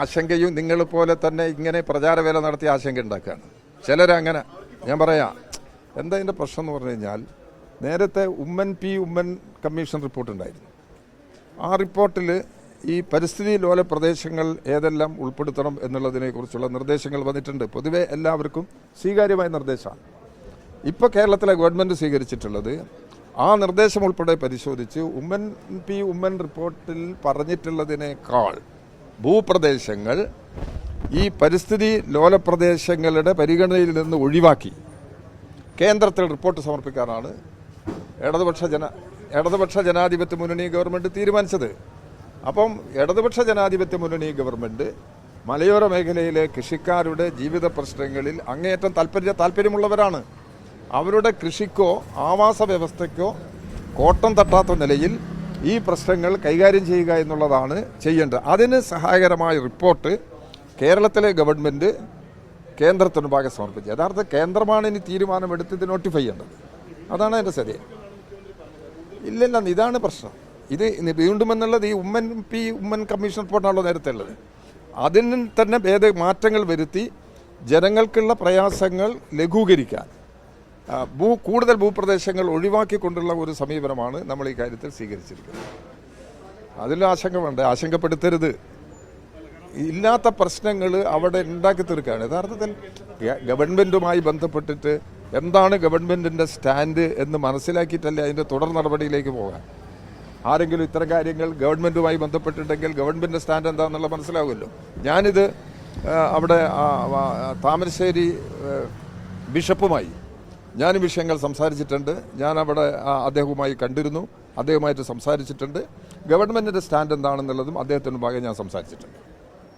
ആശങ്കയും നിങ്ങൾ പോലെ തന്നെ ഇങ്ങനെ പ്രചാരവേല നടത്തി ആശങ്ക ഉണ്ടാക്കുകയാണ്. ചിലരങ്ങനെ ഞാൻ പറയാം എന്താ ഇതിന്റെ പ്രശ്നം എന്ന് പറഞ്ഞു കഴിഞ്ഞാൽ നേരത്തെ Oommen P Oommen commission report ഉണ്ടായിരുന്നു. ആ റിപ്പോർട്ടിൽ ഈ പരിസ്ഥിതി ലോല പ്രദേശങ്ങൾ ഏതെല്ലാം ഉൾപ്പെടുത്തണം എന്നുള്ളതിനെക്കുറിച്ചുള്ള നിർദ്ദേശങ്ങൾ വന്നിട്ടുണ്ട്. പൊതുവെ എല്ലാവർക്കും സ്വീകാര്യമായ നിർദ്ദേശമാണ്. ഇപ്പോൾ കേരളത്തിലെ ഗവൺമെന്റ് സ്വീകരിച്ചിട്ടുള്ളത് ആ നിർദ്ദേശം ഉൾപ്പെടെ പരിശോധിച്ച് ഉമ്മൻ പി ഉമ്മൻ റിപ്പോർട്ടിൽ പറഞ്ഞിട്ടുള്ളതിനേക്കാൾ ഭൂപ്രദേശങ്ങൾ ഈ പരിസ്ഥിതി ലോല പ്രദേശങ്ങളുടെ പരിഗണനയിൽ നിന്ന് ഒഴിവാക്കി. കേന്ദ്രത്തിൽ റിപ്പോർട്ട് സമർപ്പിക്കാനാണ് ഇടതുപക്ഷ ജന ഇടതുപക്ഷ ജനാധിപത്യ മുന്നണി ഗവൺമെന്റ് തീരുമാനിച്ചത്. അപ്പം ഇടതുപക്ഷ ജനാധിപത്യ മുന്നണി ഗവൺമെന്റ് മലയോര മേഖലയിലെ കൃഷിക്കാരുടെ ജീവിത പ്രശ്നങ്ങളിൽ അങ്ങേയറ്റം താല്പര്യ താല്പര്യമുള്ളവരാണ്. അവരുടെ കൃഷിക്കോ ആവാസ വ്യവസ്ഥയ്ക്കോ കോട്ടം തട്ടാത്ത നിലയിൽ ഈ പ്രശ്നങ്ങൾ കൈകാര്യം ചെയ്യുക എന്നുള്ളതാണ് ചെയ്യേണ്ടത്. അതിന് സഹായകരമായ റിപ്പോർട്ട് കേരളത്തിലെ ഗവൺമെന്റ് കേന്ദ്രത്തിന് ഭാഗം സമർപ്പിച്ചു. യഥാർത്ഥ കേന്ദ്രമാണ് ഇനി തീരുമാനമെടുത്ത് ഇത് നോട്ടിഫൈ ചെയ്യേണ്ടത്. അതാണ് എന്റെ സ്ഥിതി. ഇല്ലല്ല ഇതാണ് പ്രശ്നം. ഇത് വീണ്ടും എന്നുള്ളത് ഈ ഉമ്മൻ പി ഉമ്മൻ കമ്മീഷൻ റിപ്പോർട്ടാണല്ലോ നേരത്തെ ഉള്ളത്. അതിന് തന്നെ ഭേദ മാറ്റങ്ങൾ വരുത്തി ജനങ്ങൾക്കുള്ള പ്രയാസങ്ങൾ ലഘൂകരിക്കാൻ ഭൂ കൂടുതൽ ഭൂപ്രദേശങ്ങൾ ഒഴിവാക്കിക്കൊണ്ടുള്ള ഒരു സമീപനമാണ് നമ്മൾ ഈ കാര്യത്തിൽ സ്വീകരിച്ചിരിക്കുന്നത്. അതിൽ ആശങ്ക വേണ്ട ആശങ്കപ്പെടുത്തരുത്. ഇല്ലാത്ത പ്രശ്നങ്ങൾ അവിടെ ഉണ്ടാക്കി തീർക്കുകയാണ് യഥാർത്ഥത്തിൽ ഗവൺമെന്റുമായി ബന്ധപ്പെട്ടിട്ട് എന്താണ് ഗവൺമെന്റിന്റെ സ്റ്റാൻഡ് എന്ന് മനസ്സിലാക്കിയിട്ടല്ലേ അതിന്റെ തുടർ നടപടിയിലേക്ക് പോകാൻ? ആരെങ്കിലും ഇത്തരം കാര്യങ്ങൾ ഗവൺമെന്റുമായി ബന്ധപ്പെട്ടിട്ടുണ്ടെങ്കിൽ ഗവൺമെന്റ് സ്റ്റാൻഡ് എന്താണെന്നുള്ള മനസ്സിലാവുമല്ലോ. ഞാനിത് അവിടെ താമരശ്ശേരി ബിഷപ്പുമായി ഞാൻ വിഷയങ്ങൾ സംസാരിച്ചിട്ടുണ്ട്. ഞാൻ അവിടെ അദ്ദേഹവുമായി കണ്ടിരുന്നു. അദ്ദേഹവുമായിട്ട് സംസാരിച്ചിട്ടുണ്ട്. ഗവൺമെന്റിന്റെ സ്റ്റാൻഡ് എന്താണെന്നുള്ളതും അദ്ദേഹത്തിന് ഭാഗം ഞാൻ സംസാരിച്ചിട്ടുണ്ട്.